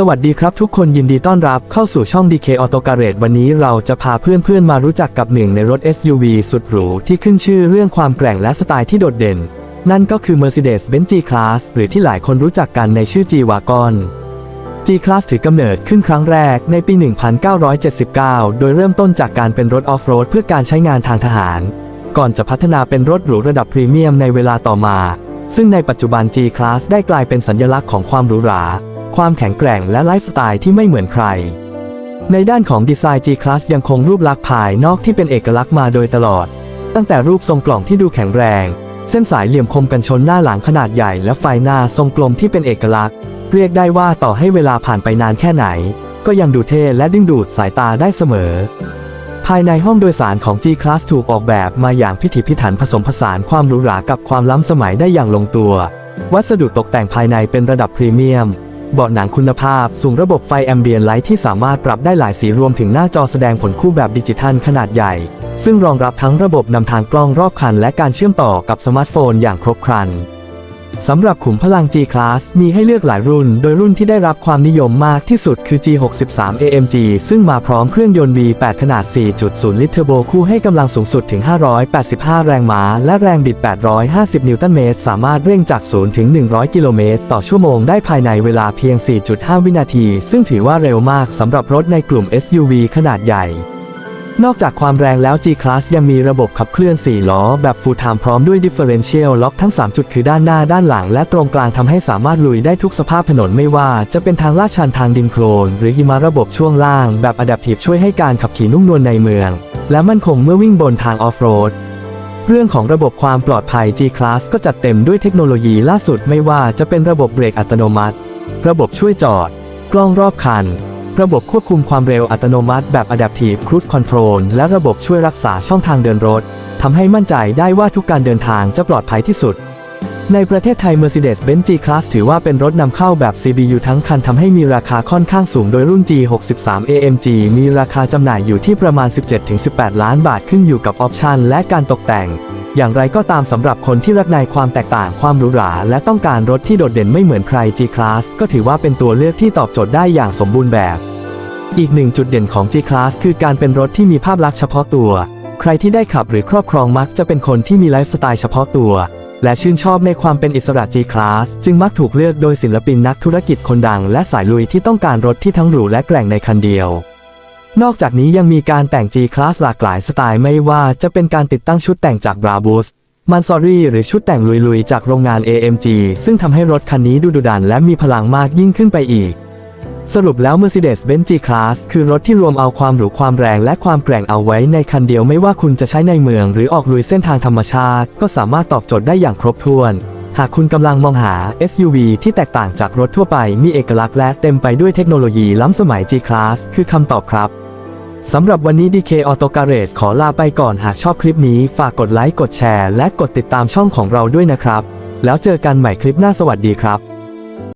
สวัสดีครับทุกคนยินดีต้อนรับเข้าสู่ช่อง DK Auto Garage วันนี้เราจะพาเพื่อนๆมารู้จักกับหนึ่งในรถ SUV สุดหรูที่ขึ้นชื่อเรื่องความแกร่งและสไตล์ที่โดดเด่น นั่นก็คือ Mercedes-Benz G-Class หรือที่หลายคนรู้จักกันในชื่อ G-Wagon G-Class ถือกำเนิดขึ้นครั้งแรกในปี 1979 โดยเริ่มต้นจากการเป็นรถออฟโรดเพื่อการใช้งานทางทหาร ก่อนจะพัฒนาเป็นรถหรูระดับพรีเมียมในเวลาต่อมา ซึ่งในปัจจุบัน G-Class ได้กลายเป็นสัญลักษณ์ของความหรูหรา ความแข็งแกร่งและไลฟ์สไตล์ที่ไม่เหมือนใคร ในด้านของดีไซน์ G-Class ยังคงรูปลักษณ์ภายนอกที่เป็นเอกลักษณ์มาโดยตลอด ตั้งแต่รูปทรงกล่องที่ดูแข็งแรง เส้นสายเหลี่ยมคมกันชนหน้าหลังขนาดใหญ่ และไฟหน้าทรงกลมที่เป็นเอกลักษณ์ เรียกได้ว่าต่อให้เวลาผ่านไปนานแค่ไหน ก็ยังดูเท่และดึงดูดสายตาได้เสมอภายในห้องโดยสารของ G-Class ถูกออกแบบมาอย่างพิถีพิถันผสมผสานความหรูหรากับความล้ำสมัยได้อย่างลงตัว วัสดุตกแต่งภายในเป็นระดับพรีเมียม เบาะหนังคุณภาพ สูงระบบไฟแอมเบียนไลท์ที่สามารถปรับได้หลายสีรวมถึงหน้าจอแสดงผลคู่แบบดิจิทัลขนาดใหญ่ ซึ่งรองรับทั้งระบบนำทางกล้องรอบคัน และการเชื่อมต่อกับสมาร์ทโฟนอย่างครบครัน สำหรับขุมพลัง G-Class มีให้เลือกหลายรุ่น โดยรุ่นที่ได้รับความนิยมมากที่สุดคือ G63 AMG ซึ่งมาพร้อมเครื่องยนต์ V8 ขนาด 4.0 ลิตรเทอร์โบคู่ให้กำลังสูงสุดถึง 585 แรงม้า และแรงบิด 850 นิวตันเมตร สามารถเร่งจาก 0 ถึง 100 กิโลเมตร ต่อชั่วโมงได้ภายในเวลาเพียง 4.5 วินาที ซึ่งถือว่าเร็วมากสำหรับรถในกลุ่ม SUV ขนาดใหญ่ นอกจากความแรงแล้ว G-Class ยังมีระบบขับเคลื่อน 4 ล้อ แบบ Full Time พร้อมด้วย Differential Lock ทั้ง 3 จุดคือด้านหน้าด้านหลัง และตรงกลางทำให้สามารถลุยได้ทุกสภาพถนนไม่ว่า จะเป็นทางลาดชันทางดินโคลน หรือหิมะระบบช่วงล่าง แบบ Adaptive ช่วยให้การขับขี่นุ่มนวลในเมือง และมั่นคงเมื่อวิ่งบนทางออฟโรดเรื่องของระบบความปลอดภัย G-Class ก็จัดเต็มด้วยเทคโนโลยีล่าสุดไม่ว่าจะเป็นระบบเบรกอัตโนมัติ ระบบช่วยจอด กล้องรอบคัน ระบบควบคุมความเร็วอัตโนมัติแบบ Adaptive Cruise Control และระบบช่วยรักษาช่องทางเดินรถทำให้มั่นใจได้ว่าทุกการเดินทางจะปลอดภัยที่สุด ในประเทศไทย Mercedes-Benz G-Class ถือว่าเป็นรถนำเข้าแบบ CBU ทั้งคันทำให้มีราคาค่อนข้างสูงโดยรุ่น G63 AMG มีราคาจำหน่ายอยู่ที่ประมาณ 17-18 ล้านบาทขึ้นอยู่กับออปชันและการตกแต่ง อย่างไรก็ตามสำหรับคนที่รักในความแตกต่างความหรูหรา และต้องการรถที่โดดเด่นไม่เหมือนใคร G-Class ก็ถือว่าเป็นตัวเลือกที่ตอบโจทย์ได้อย่างสมบูรณ์แบบ อีกหนึ่งจุดเด่นของ G-Class คือการเป็นรถที่มีภาพลักษณ์เฉพาะตัว ใครที่ได้ขับหรือครอบครองมักจะเป็นคนที่มีไลฟ์สไตล์เฉพาะตัว และชื่นชอบในความเป็นอิสระ G-Class จึงมักถูกเลือกโดยศิลปินนักธุรกิจคนดัง และสายลุยที่ต้องการรถที่ทั้งหรูและแกร่งในคันเดียว นอกจากนี้ยังมีการแต่ง G-Class หลากหลายสไตล์ไม่ว่าจะเป็นการติดตั้งชุดแต่งจาก Brabus มันซอรี่หรือชุดแต่งลุยๆ จากโรงงาน AMG ซึ่งทำให้รถคันนี้ดูดุดันและมีพลังมากยิ่งขึ้นไปอีก สรุปแล้ว Mercedes-Benz G-Class คือรถที่รวมเอาความหรูความแรงและความแกร่งเอาไว้ในคันเดียวไม่ว่าคุณจะใช้ในเมือง หรือออกลุยเส้นทางธรรมชาติ ก็สามารถตอบโจทย์ได้อย่างครบถ้วน หากคุณกำลังมองหา SUV ที่แตกต่างจากรถทั่วไป มีเอกลักษณ์และเต็มไปด้วยเทคโนโลยีล้ำสมัย G-Class คือคำตอบครับ สำหรับวันนี้ DK Auto Garage ขอลาไปก่อนหากชอบคลิปนี้ฝากกดไลค์กดแชร์ และกดติดตามช่องของเราด้วยนะครับ แล้วเจอกันใหม่คลิปหน้าสวัสดีครับ